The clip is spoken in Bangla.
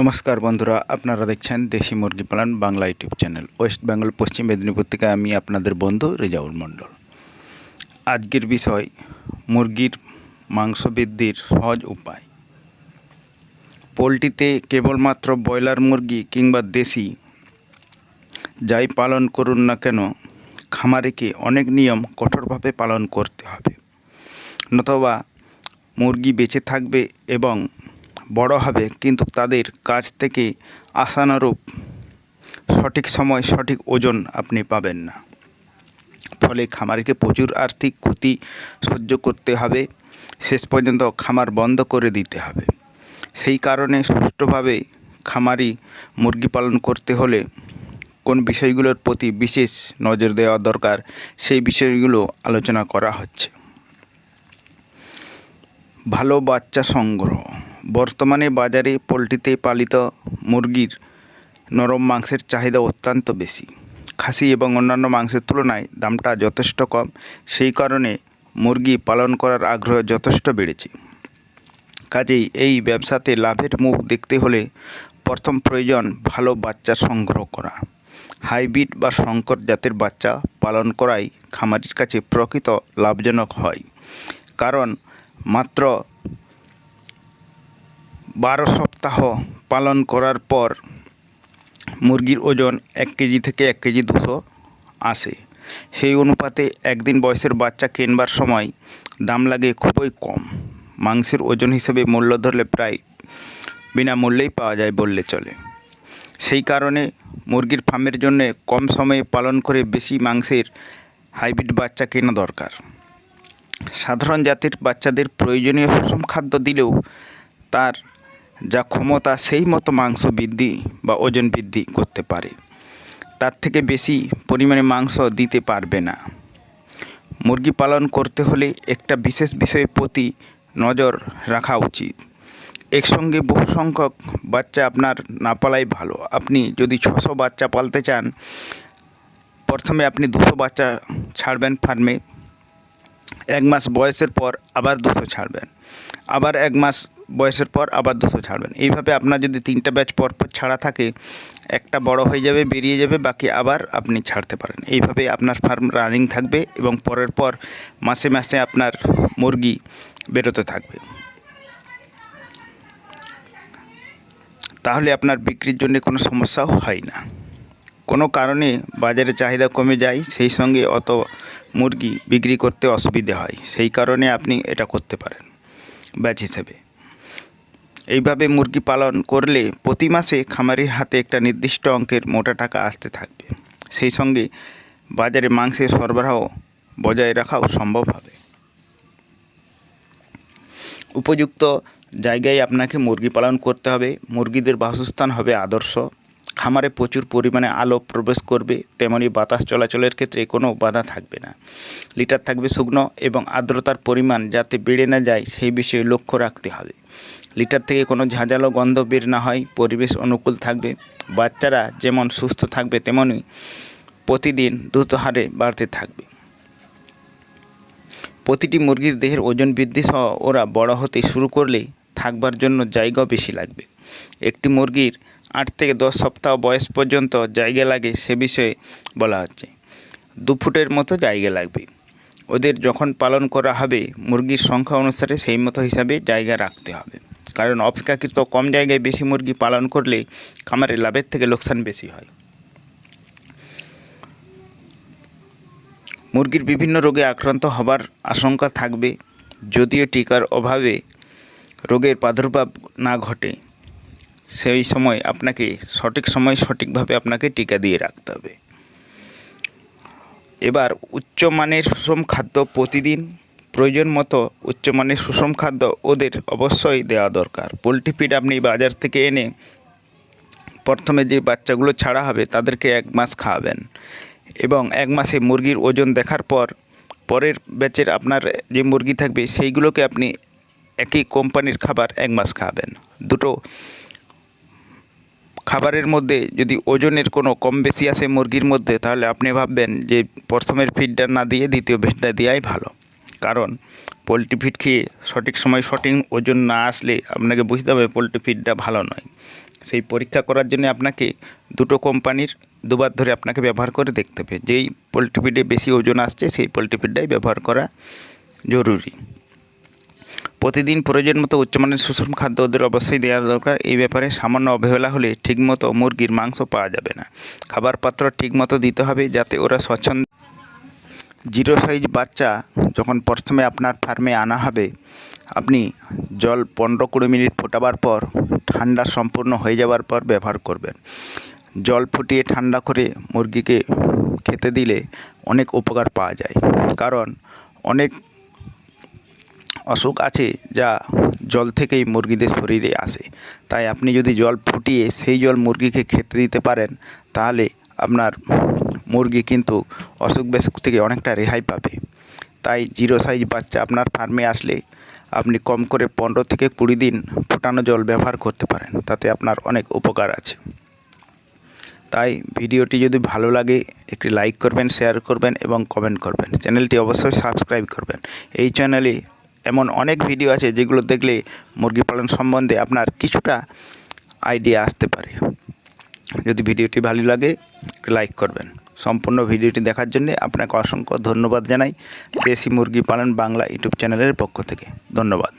নমস্কার বন্ধুরা, আপনারা দেখছেন দেশি মুরগি পালন Bangla YouTube channel. West Bengal, পশ্চিম মেদিনীপুর থেকে আমি আপনাদের বন্ধু রেজাউল মণ্ডল। আজকের বিষয়, মুরগির মাংস বৃদ্ধির সহজ উপায়। পোলট্রিতে কেবলমাত্র ব্রয়লার মুরগি কিংবা দেশি যাই পালন করুন না কেন, খামারিকে অনেক নিয়ম কঠোরভাবে পালন করতে হবে। নতবা মুরগি বেঁচে থাকবে এবং বড় হবে, কিন্তু তাদের কাছ থেকে আশানুরূপ সঠিক সময় সঠিক ওজন আপনি পাবেন না। ফলে খামারিকে প্রচুর আর্থিক ক্ষতি সহ্য করতে হবে, শেষ পর্যন্ত খামার বন্ধ করে দিতে হবে। সেই কারণে সুষ্ঠুভাবে খামারি মুরগি পালন করতে হলে কোন বিষয়গুলোর প্রতি বিশেষ নজর দেওয়া দরকার, সেই বিষয়গুলো আলোচনা করা হচ্ছে। ভালো বাচ্চা সংগ্রহ। বর্তমানে বাজারে পোলট্রিতে পালিত মুরগির নরম মাংসের চাহিদা অত্যন্ত বেশি। খাসি এবং অন্যান্য মাংসের তুলনায় দামটা যথেষ্ট কম। সেই কারণে মুরগি পালন করার আগ্রহ যথেষ্ট বেড়েছে। কাজেই এই ব্যবসাতে লাভের মুখ দেখতে হলে প্রথম প্রয়োজন ভালো বাচ্চা সংগ্রহ করা। হাইব্রিড বা সংকর জাতের বাচ্চা পালন করাই খামারির কাছে প্রকৃত লাভজনক হয়। কারণ মাত্র বারো সপ্তাহ পালন করার পর মুরগির ওজন এক কেজি থেকে এক কেজি দুশো আসে। সেই অনুপাতে একদিন বয়সের বাচ্চা কেনবার সময় দাম লাগে খুবই কম। মাংসের ওজন হিসেবে মূল্য ধরলে প্রায় বিনামূল্যেই পাওয়া যায় বললে চলে। সেই কারণে মুরগির ফার্মের জন্য কম সময়ে পালন করে বেশি মাংসের হাইব্রিড বাচ্চা কেনা দরকার। সাধারণ জাতির বাচ্চাদের প্রয়োজনীয় সুষম খাদ্য দিলেও তার যা ক্ষমতা সেই মতো মাংস বৃদ্ধি বা ওজন বৃদ্ধি করতে পারে। তার থেকে বেশি পরিমাণে মাংস দিতে পারবে না। মুরগি পালন করতে হলে একটা বিশেষ বিষয়ের প্রতি নজর রাখা উচিত। একসঙ্গে বহু সংখ্যক বাচ্চা আপনার না পালাই ভালো। আপনি যদি ছশো বাচ্চা পালতে চান, প্রথমে আপনি দুশো বাচ্চা ছাড়বেন ফার্মে। এক মাস বয়সের পর আবার দুশো ছাড়বেন। আবার এক মাস বয়সের পর আবার দুশো ছাড়বেন। এইভাবে আপনার যদি তিনটা ব্যাচ পর পর ছাড়া থাকে, একটা বড় হয়ে যাবে, বেরিয়ে যাবে, বাকি আবার আপনি ছাড়তে পারেন। এইভাবে আপনার ফার্ম রানিং থাকবে এবং পরের পর মাসে মাসে আপনার মুরগি বেরোতে থাকবে। তাহলে আপনার বিক্রির জন্য কোনো সমস্যাও হয় না। কোনো কারণে বাজারে চাহিদা কমে যায়, সেই সঙ্গে অত মুরগি বিক্রি করতে অসুবিধে হয়, সেই কারণে আপনি এটা করতে পারেন ব্যাচ হিসেবে। এইভাবে মুরগি পালন করলে প্রতি মাসে খামারির হাতে একটা নির্দিষ্ট অঙ্কের মোটা টাকা আসতে থাকবে। সেই সঙ্গে বাজারে মাংসের সরবরাহ বজায় রাখাও সম্ভব হবে। উপযুক্ত জায়গায় আপনাকে মুরগি পালন করতে হবে, মুরগিদের বাসস্থান হবে আদর্শ। খামারে প্রচুর পরিমাণে আলো প্রবেশ করবে, তেমনি বাতাস চলাচলের ক্ষেত্রে কোনো বাধা থাকবে না। লিটার থাকবে শুকনো এবং আর্দ্রতার পরিমাণ যাতে বেড়ে না যায়, সেই বিষয়ে লক্ষ্য রাখতে হবে। লিটার থেকে কোনো ঝাঁঝালো গন্ধ বের না হয়, পরিবেশ অনুকূল থাকবে। বাচ্চারা যেমন সুস্থ থাকবে তেমনই প্রতিদিন দ্রুত হারে বাড়তে থাকবে। প্রতিটি মুরগির দেহের ওজন বৃদ্ধি সহ ওরা বড় হতে শুরু করলে থাকবার জন্য জায়গাও বেশি লাগবে। একটি মুরগির আট থেকে দশ সপ্তাহ বয়স পর্যন্ত জায়গা লাগে সে বিষয়ে বলা হচ্ছে। দু ফুটের মতো জায়গা লাগবে। ওদের যখন পালন করা হবে, মুরগির সংখ্যা অনুসারে সেই মতো হিসাবে জায়গা রাখতে হবে। কারণ অপেক্ষাকৃত কম জায়গায় বেশি মুরগি পালন করলে খামারে লাভের থেকে লোকসান বেশি হয়। মুরগির বিভিন্ন রোগে আক্রান্ত হবার আশঙ্কা থাকবে, যদিও টিকার অভাবে রোগের প্রাদুর্ভাব না ঘটে। সেই সময় আপনাকে সঠিক সময় সঠিকভাবে আপনাকে টিকা দিয়ে রাখতে হবে। এবার উচ্চমানের সুষম খাদ্য প্রতিদিন, প্রয়োজন মতো উচ্চমানের সুষম খাদ্য ওদের অবশ্যই দেওয়া দরকার। পোলট্রি ফিড আপনি বাজার থেকে এনে প্রথমে যে বাচ্চাগুলো ছাড়া হবে তাদেরকে এক মাস খাওয়াবেন এবং এক মাসে মুরগির ওজন দেখার পর পরের ব্যাচের আপনার যে মুরগি থাকবে সেইগুলোকে আপনি একই কোম্পানির খাবার এক মাস খাওয়াবেন। দুটো খাবারের মধ্যে যদি ওজনের কোনো কম বেশি আসে মুরগির মধ্যে, তাহলে আপনি ভাববেন যে প্রথমের ফিডটা না দিয়ে দ্বিতীয় ফিডটা দেওয়াই ভালো। কারণ পোলট্রি ফিড খেয়ে সঠিক সময় সঠিক ওজন না আসলে আপনাকে বুঝতে হবে পোলট্রি ফিডটা ভালো নয়। সেই পরীক্ষা করার জন্য আপনাকে দুটো কোম্পানির দুবার ধরে আপনাকে ব্যবহার করে দেখতে হবে। যেই পোলট্রি ফিডে বেশি ওজন আসছে, সেই পোলট্রি ফিডটাই ব্যবহার করা জরুরি। প্রতিদিন প্রয়োজন মতো উচ্চমানের সুষম খাদ্য ওদের অবশ্যই দেওয়া দরকার। এই ব্যাপারে সামান্য অবহেলা হলে ঠিকমতো মুরগির মাংস পাওয়া যাবে না। খাবার পাত্র ঠিকমতো দিতে হবে যাতে ওরা স্বচ্ছন্দ। জিরো সাইজ বাচ্চা যখন প্রথমে আপনার ফার্মে আনা হবে, আপনি জল পনেরো কুড়ি মিনিট ফোটাবার পর ঠান্ডা সম্পূর্ণ হয়ে যাওয়ার পর ব্যবহার করবেন। জল ফুটিয়ে ঠান্ডা করে মুরগিকে খেতে দিলে অনেক উপকার পাওয়া যায়। কারণ অনেক অসুখ আছে যা জল থেকেই মুরগিদের শরীরে আসে। তাই আপনি যদি জল ফুটিয়ে সেই জল মুরগিকে খেতে দিতে পারেন, তাহলে আপনার মুরগি কিন্তু অসুখ বিসুখ থেকে অনেকটা রেহাই পাবে। তাই জিরো সাইজ বাচ্চা আপনার ফার্মে আসলে আপনি কম করে পনেরো থেকে কুড়ি দিন ফোটানো জল ব্যবহার করতে পারেন, তাতে আপনার অনেক উপকার আছে। তাই ভিডিওটি যদি ভালো লাগে, একটি লাইক করবেন, শেয়ার করবেন এবং কমেন্ট করবেন। চ্যানেলটি অবশ্যই সাবস্ক্রাইব করবেন। এই চ্যানেলে এমন অনেক ভিডিও আছে যেগুলো দেখলে মুরগি পালন সম্বন্ধে আপনার কিছুটা আইডিয়া আসতে পারে। যদি ভিডিওটি ভালো লাগে লাইক করবেন। সম্পূর্ণ ভিডিওটি দেখার জন্য আপনাকে অসংখ্য ধন্যবাদ জানাই। দেশি মুরগি পালন বাংলা ইউটিউব চ্যানেলের পক্ষ থেকে। ধন্যবাদ।